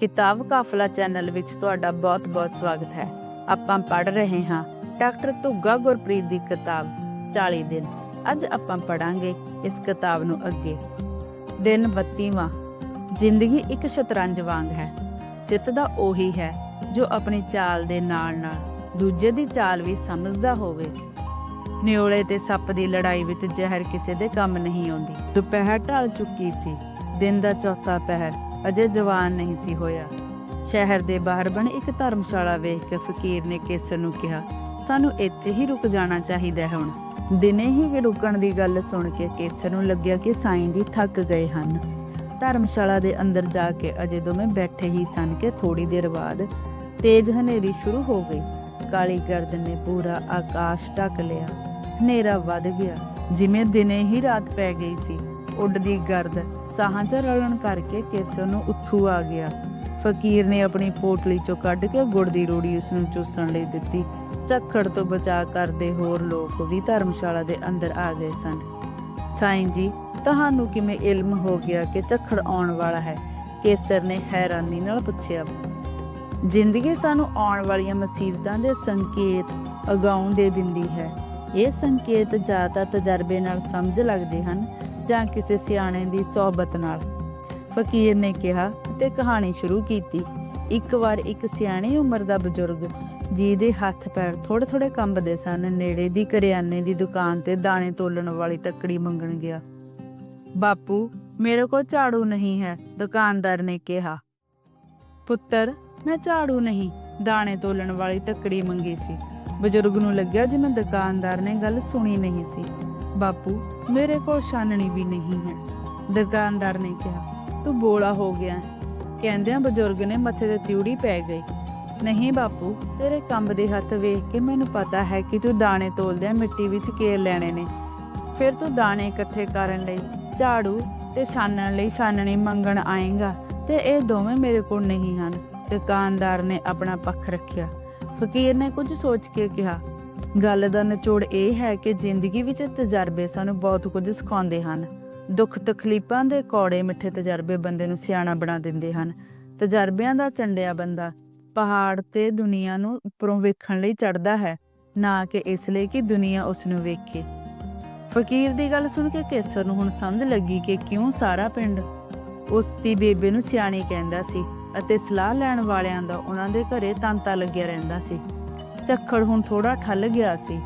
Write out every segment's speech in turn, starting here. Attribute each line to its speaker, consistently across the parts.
Speaker 1: ਕਿਤਾਬ ਕਾਫਲਾ ਚੈਨਲ ਵਿੱਚ ਤੁਹਾਡਾ ਬਹੁਤ-ਬਹੁਤ ਸਵਾਗਤ ਹੈ। ਆਪਾਂ ਪੜ ਰਹੇ ਹਾਂ ਡਾਕਟਰ ਧੁੱਗਾ ਗੁਰਪ੍ਰੀਤ ਦੀ ਕਿਤਾਬ 40 ਦਿਨ। ਅੱਜ ਆਪਾਂ ਪੜਾਂਗੇ ਇਸ ਕਿਤਾਬ ਨੂੰ ਅੱਗੇ। ਦਿਨ 32ਵਾਂ ਜ਼ਿੰਦਗੀ ਇੱਕ ਸ਼ਤਰੰਜ ਵਾਂਗ ਹੈ। ਜਿੱਤਦਾ ਉਹੀ ਹੈ ਜੋ ਆਪਣੀ ਚਾਲ ਦੇ ਨਾਲ-ਨਾਲ ਦੂਜੇ ਦੀ ਚਾਲ ਵੀ ਸਮਝਦਾ ਹੋਵੇ। ਨਿਓਲੇ ਤੇ ਸੱਪ ਦੀ ਲੜਾਈ ਵਿੱਚ ਜ਼ਹਿਰ ਕਿਸੇ ਦੇ ਕੰਮ ਨਹੀਂ ਆਉਂਦੀ। ਦੁਪਹਿਰ ਢਲ ਚੁੱਕੀ ਸੀ। ਦਿਨ ਦਾ ਚੌਥਾ ਪਹਿਰ। ਅਜੇ ਜਵਾਨ ਨਹੀਂ ਸੀ ਹੋਇਆ। ਸ਼ਹਿਰ ਦੇ ਬਾਹਰ ਬਣੇ ਇੱਕ ਧਰਮਸ਼ਾਲਾ ਵੇਖ ਕੇ ਫਕੀਰ ਨੇ ਕੇਸਰ ਨੂੰ ਕਿਹਾ, ਸਾਨੂੰ ਇੱਥੇ ਹੀ ਰੁਕ ਜਾਣਾ ਚਾਹੀਦਾ ਹੈ ਹੁਣ। ਦਿਨੇ ਹੀ ਰੁਕਣ ਦੀ ਗੱਲ ਸੁਣ ਕੇ ਕੇਸਰ ਨੂੰ ਲੱਗਿਆ ਕਿ ਸਾਈਂ ਜੀ ਥੱਕ ਗਏ ਹਨ। ਧਰਮਸ਼ਾਲਾ ਦੇ ਅੰਦਰ ਜਾ ਕੇ ਅਜੇ ਦੋਵੇਂ ਬੈਠੇ ਹੀ ਸਨ ਕਿ ਥੋੜੀ ਦੇਰ ਬਾਅਦ ਤੇਜ਼ ਹਨੇਰੀ ਸ਼ੁਰੂ ਹੋ ਗਈ। ਕਾਲੀ ਗਰਦ ਨੇ ਪੂਰਾ ਆਕਾਸ਼ ਢੱਕ ਲਿਆ। ਹਨੇਰਾ ਵੱਧ ਗਿਆ। ਜਿਵੇਂ ਦਿਨੇ ਹੀ ਰਾਤ ਪੈ ਗਈ ਸੀ। ਉੱਡਦੀ ਗਰਦ। ਸਾਹਾਂ 'ਚ ਰਲਣ ਕਰਕੇ ਕੇਸਰ ਨੂੰ ਉੱਥੂ ਆ ਗਿਆ। ਫਕੀਰ ਨੇ ਆਪਣੀ ਪੋਟਲੀ 'ਚੋਂ ਕੱਢ ਕੇ ਗੁੜ ਦੀ ਰੋੜੀ ਉਸ ਨੂੰ ਚੂਸਣ ਲਈ ਦਿੱਤੀ। ਝੱਖੜ ਤੋਂ ਬਚਾ ਕਰਦੇ ਹੋਰ ਲੋਕ ਵੀ ਧਰਮਸ਼ਾਲਾ ਦੇ ਅੰਦਰ ਆ ਗਏ ਸਨ। ਸਾਈਂ ਜੀ, ਤੁਹਾਨੂੰ ਕਿਵੇਂ ਇਲਮ ਹੋ ਗਿਆ ਕਿ ਝੱਖੜ ਆਉਣ ਵਾਲਾ ਹੈ? ਕੇਸਰ ਨੇ ਹੈਰਾਨੀ ਨਾਲ ਪੁੱਛਿਆ। ਜ਼ਿੰਦਗੀ ਸਾਨੂੰ ਆਉਣ ਵਾਲੀਆਂ ਮੁਸੀਬਤਾਂ ਦੇ ਸੰਕੇਤ ਅਗਾਉਂ ਦੇ ਦਿੰਦੀ ਹੈ। ਇਹ ਸੰਕੇਤ ਜਾਂ ਤਾਂ ਤਜਰਬੇ ਨਾਲ ਸਮਝ ਲੱਗਦੇ ਹਨ ਜਾਂ ਕਿਸੇ ਸਿਆਣੇ ਦੀ ਸਹਬਤ ਨਾਲ। ਫਕੀਰ ਨੇ ਕਿਹਾ ਤੇ ਕਹਾਣੀ ਸ਼ੁਰੂ ਕੀਤੀ। ਇੱਕ ਵਾਰ ਇੱਕ ਸਿਆਣੀ ਉਮਰ ਦਾ ਬਜ਼ੁਰਗ ਜਿਹਦੇ ਹੱਥ ਪੈਰ ਥੋੜੇ ਥੋੜੇ ਕੰਬਦੇ ਸਨ, ਨੇੜੇ ਦੀ ਕਰਿਆਨੇ ਦੀ ਦੁਕਾਨ ਤੇ ਦਾਣੇ ਤੋਲਣ ਵਾਲੀ ਤੱਕੜੀ ਮੰਗਣ ਗਿਆ। ਬਾਪੂ, ਮੇਰੇ ਕੋਲ ਝਾੜੂ ਨਹੀਂ ਹੈ, ਦੁਕਾਨਦਾਰ ਨੇ ਕਿਹਾ। ਪੁੱਤਰ, ਮੈਂ ਝਾੜੂ ਨਹੀਂ, ਦਾਣੇ ਤੋਲਣ ਵਾਲੀ ਤੱਕੜੀ ਮੰਗੀ ਸੀ। ਬਜ਼ੁਰਗ ਨੂੰ ਲੱਗਿਆ ਜਿਵੇਂ ਦੁਕਾਨਦਾਰ ਨੇ ਗੱਲ ਸੁਣੀ ਨਹੀਂ ਸੀ। ਬਾਪੂ, ਮੇਰੇ ਕੋਲ ਛਾਨਣੀ ਵੀ ਨਹੀਂ ਹੈ। ਦੁਕਾਨਦਾਰ ਨੇ ਕਿਹਾ, ਤੂੰ ਬੋਲਾ ਹੋ ਗਿਆ ਹੈ। ਕਹਿੰਦਿਆਂ ਬਜ਼ੁਰਗ ਨੇ ਮੱਥੇ ਤੇ ਤਿਉੜੀ ਪੈ ਗਈ। ਨਹੀਂ ਬਾਪੂ, ਤੇਰੇ ਕੰਬ ਦੇ ਹੱਥ ਵੇਖ ਕੇ ਮੈਨੂੰ ਪਤਾ ਹੈ ਕਿ ਤੂੰ ਦਾਣੇ ਤੋਲਦਿਆਂ ਮਿੱਟੀ ਵਿੱਚ ਕੇਰ ਲੈਣੇ ਨੇ। ਫਿਰ ਤੂੰ ਦਾਣੇ ਇਕੱਠੇ ਕਰਨ ਲਈ ਝਾੜੂ ਤੇ ਛਾਨਣ ਲਈ ਛਾਨਣੀ ਮੰਗਣ ਆਏਗਾ ਤੇ ਇਹ ਦੋਵੇਂ ਮੇਰੇ ਕੋਲ ਨਹੀਂ ਹਨ। ਦੁਕਾਨਦਾਰ ਨੇ ਆਪਣਾ ਪੱਖ ਰੱਖਿਆ। ਫਕੀਰ ਨੇ ਕੁਝ ਸੋਚ ਕੇ ਕਿਹਾ ਗੱਲ ਦਾ ਨਿਚੋੜ ਇਹ ਹੈ ਕਿ ਜ਼ਿੰਦਗੀ ਵਿੱਚ ਤਜਰਬੇ ਸਾਨੂੰ ਬਹੁਤ ਕੁਝ ਸਿਖਾਉਂਦੇ ਹਨ। ਦੁੱਖ ਤਕਲੀਫਾਂ ਦੇ ਕੌੜੇ ਮਿੱਠੇ ਤਜਰਬੇ ਬੰਦੇ ਨੂੰ ਸਿਆਣਾ ਬਣਾ ਦਿੰਦੇ ਹਨ। ਤਜਰਬਿਆਂ ਦਾ ਚੰਡਿਆ ਬੰਦਾ ਪਹਾੜ ਤੇ ਦੁਨੀਆ ਨੂੰ ਉੱਪਰੋਂ ਵੇਖਣ ਲਈ ਚੜਦਾ ਹੈ, ਨਾ ਕਿ ਇਸ ਲਈ ਕਿ ਦੁਨੀਆ ਉਸ ਨੂੰ ਵੇਖੇ। ਫਕੀਰ ਦੀ ਗੱਲ ਸੁਣ ਕੇ ਕੇਸਰ ਨੂੰ ਹੁਣ ਸਮਝ ਲੱਗੀ ਕਿ ਕਿਉਂ ਸਾਰਾ ਪਿੰਡ ਉਸ ਦੀ ਬੇਬੇ ਨੂੰ ਸਿਆਣੀ ਕਹਿੰਦਾ ਸੀ ਅਤੇ ਸਲਾਹ ਲੈਣ ਵਾਲਿਆਂ ਦਾ ਉਹਨਾਂ ਦੇ ਘਰੇ ਤਾਂਤਾ ਲੱਗਿਆ ਰਹਿੰਦਾ ਸੀ। ਝੱਖੜ ਹੁਣ ਥੋੜਾ ਠੱਲ ਗਿਆ ਸੀ।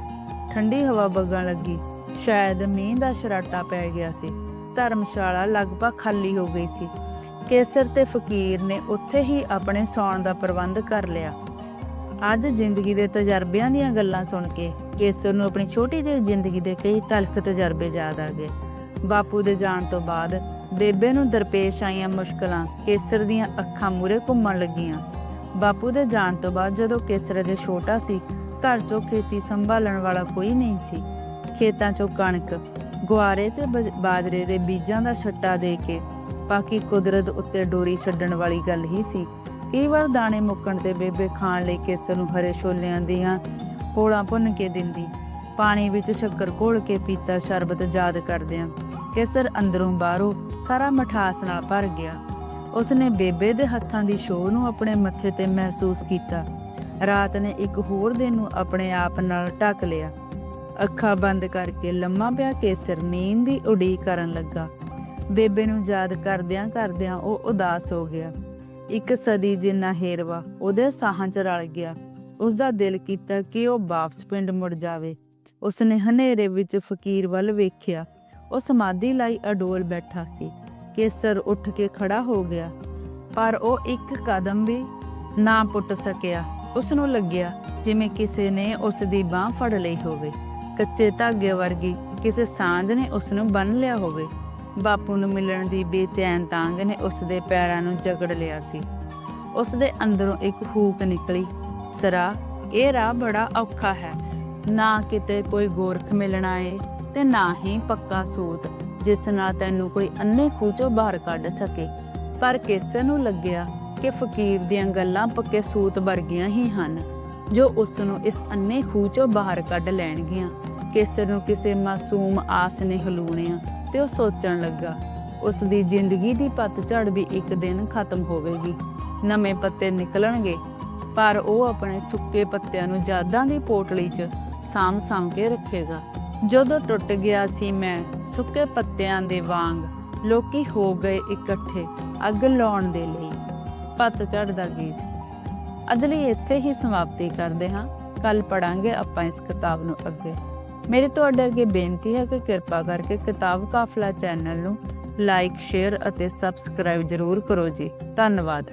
Speaker 1: ਠੰਡੀ ਹਵਾ ਵਗਣ ਲੱਗੀ। ਸ਼ਾਇਦ ਮੀਂਹ ਦਾ ਸ਼ਰਾਟਾ ਪੈ ਗਿਆ ਸੀ। ਧਰਮਸ਼ਾਲਾ ਲਗਭਗ ਖਾਲੀ ਹੋ ਗਈ ਸੀ। ਕੇਸਰ ਤੇ ਫਕੀਰ ਨੇ ਉੱਥੇ ਹੀ ਆਪਣੇ ਸੌਣ ਦਾ ਪ੍ਰਬੰਧ ਕਰ ਲਿਆ। ਅੱਜ ਜ਼ਿੰਦਗੀ ਦੇ ਤਜਰਬਿਆਂ ਦੀਆਂ ਗੱਲਾਂ ਸੁਣ ਕੇ ਕੇਸਰ ਨੂੰ ਆਪਣੀ ਛੋਟੀ ਜਿਹੀ ਜ਼ਿੰਦਗੀ ਦੇ ਕਈ ਤਲਖ ਤਜਰਬੇ ਯਾਦ ਆ ਗਏ। ਬਾਪੂ ਦੇ ਜਾਣ ਤੋਂ ਬਾਅਦ ਬੇਬੇ ਨੂੰ ਦਰਪੇਸ਼ ਆਈਆਂ ਮੁਸ਼ਕਲਾਂ ਕੇਸਰ ਦੀਆਂ ਅੱਖਾਂ ਮੂਰੇ ਘੁੰਮਣ ਲੱਗੀਆਂ। ਬਾਪੂ ਦੇ ਜਾਣ ਤੋਂ ਬਾਅਦ ਜਦੋਂ ਕੇਸਰ ਦੇ ਛੋਟਾ ਸੀ, ਘਰ 'ਚੋਂ ਖੇਤੀ ਸੰਭਾਲਣ ਵਾਲਾ ਕੋਈ ਨਹੀਂ ਸੀ। ਖੇਤਾਂ 'ਚੋਂ ਕਣਕ, ਗੁਆਰੇ ਤੇ ਬਾਜਰੇ ਦੇ ਬੀਜਾਂ ਦਾ ਛੱਟਾ ਦੇ ਕੇ, ਬਾਕੀ ਕੁਦਰਤ ਉੱਤੇ ਡੋਰੀ ਛੱਡਣ ਵਾਲੀ ਗੱਲ ਹੀ ਸੀ। ਕਈ ਵਾਰ ਦਾਣੇ ਮੁੱਕਣ ਤੇ ਬੇਬੇ ਖਾਣ ਲਈ ਕੇਸਰ ਨੂੰ ਹਰੇ ਛੋਲਿਆਂ ਦੀਆਂ ਹੋਲਾਂ ਭੁੰਨ ਕੇ ਦਿੰਦੀ। ਪਾਣੀ ਵਿੱਚ ਸ਼ੱਕਰ ਘੋਲ ਕੇ ਪੀਤਾ ਸ਼ਰਬਤ ਯਾਦ ਕਰਦਿਆਂ ਕੇਸਰ ਅੰਦਰੋਂ ਬਾਹਰੋਂ ਸਾਰਾ ਮਠਾਸ ਨਾਲ ਭਰ ਗਿਆ। ਉਸਨੇ ਬੇਬੇ ਦੇ ਹੱਥਾਂ ਦੀ ਛੋਹ ਨੂੰ ਆਪਣੇ ਮੱਥੇ ਤੇ ਮਹਿਸੂਸ ਕੀਤਾ। ਰਾਤ ਨੇ ਇੱਕ ਹੋਰ ਦਿਨ ਨੂੰ ਆਪਣੇ ਆਪ ਨਾਲ ਢੱਕ ਲਿਆ। ਅੱਖਾਂ ਬੰਦ ਕਰਕੇ ਲੰਮਾ ਪਿਆ ਕੇਸਰ ਨੀਂਦ ਦੀ ਉਡੀਕ ਕਰਨ ਲੱਗਾ। ਬੇਬੇ ਨੂੰ ਯਾਦ ਕਰਦਿਆਂ ਕਰਦਿਆਂ ਉਹ ਉਦਾਸ ਹੋ ਗਿਆ। ਇੱਕ ਸਦੀ ਜਿੰਨਾ ਹੇਰਵਾ ਉਹਦੇ ਸਾਹਾਂ 'ਚ ਰਲ ਗਿਆ। ਉਸ ਦਾ ਦਿਲ ਕੀਤਾ ਕਿ ਉਹ ਵਾਪਸ ਪਿੰਡ ਮੁੜ ਜਾਵੇ। ਉਸਨੇ ਹਨੇਰੇ ਵਿੱਚ ਫਕੀਰ ਵੱਲ ਵੇਖਿਆ। ਉਹ ਸਮਾਧੀ ਲਈ ਅਡੋਲ ਬੈਠਾ ਸੀ। ਕੇਸਰ ਉੱਠ ਕੇ ਖੜਾ ਹੋ ਗਿਆ। ਪਰ ਉਹ ਇੱਕ ਕਦਮ ਵੀ ਨਾ ਪੁੱਟ ਸਕਿਆ। ਉਸ ਨੂੰ ਲੱਗਿਆ ਜਿਵੇਂ ਕਿਸੇ ਨੇ ਉਸ ਦੀ ਬਾਹ ਫੜ ਲਈ ਹੋਵੇ। ਕੱਚੇ ਧਾਗੇ ਵਰਗੀ ਕਿਸੇ ਸਾਂਝ ਨੇ ਉਸ ਨੂੰ ਬੰਨ ਲਿਆ ਹੋਵੇ। ਬਾਪੂ ਨੂੰ ਮਿਲਣ ਦੀ ਬੇਚੈਨ ਤਾਂਗ ਨੇ ਉਸ ਦੇ ਪੈਰਾਂ ਨੂੰ ਜਕੜ ਲਿਆ ਸੀ। ਉਸ ਦੇ ਅੰਦਰੋਂ ਇੱਕ ਹੂਕ ਨਿਕਲੀ। ਸਰਾ, ਇਹ ਰਾਹ ਬੜਾ ਔਖਾ ਹੈ। ਨਾ ਕਿਤੇ ਕੋਈ ਗੋਰਖ ਮਿਲਣਾ ਏ ਤੇ ਨਾ ਹੀ ਪੱਕਾ ਸੂਤ। ਜਿਸ ਨਾਲ ਤੈਨੂੰ ਕੋਈ ਅੰਨੇ ਖੂਚੋ ਬਾਹਰ ਕੱਢ ਸਕੇ। ਪਰ ਕੇਸਰ ਨੂੰ ਲੱਗਿਆ ਕਿ ਫਕੀਰ ਦੀਆਂ ਗੱਲਾਂ ਪੱਕੇ ਸੂਤ ਵਰਗੀਆਂ ਹੀ ਹਨ, ਜੋ ਉਸ ਨੂੰ ਇਸ ਅੰਨੇ ਖੂਚੋ ਬਾਹਰ ਕੱਢ ਲੈਣਗੀਆਂ। ਕੇਸਰ ਨੂੰ ਕਿਸੇ ਮਾਸੂਮ ਆਸ ਨੇ ਹਲੂਣਿਆ ਤੇ ਉਹ ਸੋਚਣ ਲੱਗਾ, ਉਸ ਦੀ ਜ਼ਿੰਦਗੀ ਦੀ ਪਤਝੜ ਵੀ ਇੱਕ ਦਿਨ ਖਤਮ ਹੋਵੇਗੀ, ਨਵੇਂ ਪੱਤੇ ਨਿਕਲਣਗੇ। ਪਰ ਉਹ ਆਪਣੇ ਸੁੱਕੇ ਪੱਤਿਆਂ ਨੂੰ ਜਾਦਾਂ ਦੀ ਪੋਟਲੀ 'ਚ ਸਾਂਭ ਸਾਂਭ ਕੇ ਰੱਖੇਗਾ। ਜਦੋਂ ਟੁੱਟ ਗਿਆ ਸੀ ਮੈਂ, ਸੁੱਕੇ ਪੱਤਿਆਂ ਦੇ ਵਾਂਗ ਲੋਕੀ ਹੋ ਗਏ ਇਕੱਠੇ ਅੱਗ ਲਾਉਣ ਦੇ ਲਈ। ਪਤਝੜ ਦਾ ਗੀਤ। ਅੱਜ ਲਈ ਇੱਥੇ ਹੀ ਸਮਾਪਤੀ ਕਰਦੇ ਹਾਂ। ਕੱਲ ਪੜਾਂਗੇ ਆਪਾਂ ਇਸ ਕਿਤਾਬ ਨੂੰ ਅੱਗੇ। ਮੇਰੀ ਤੁਹਾਡੇ ਅੱਗੇ ਬੇਨਤੀ ਹੈ ਕਿ ਕਿਰਪਾ ਕਰਕੇ ਕਿਤਾਬ ਕਾਫਲਾ ਚੈਨਲ ਨੂੰ ਲਾਈਕ, ਸ਼ੇਅਰ ਅਤੇ ਸਬਸਕ੍ਰਾਈਬ ਜ਼ਰੂਰ ਕਰੋ ਜੀ। ਧੰਨਵਾਦ।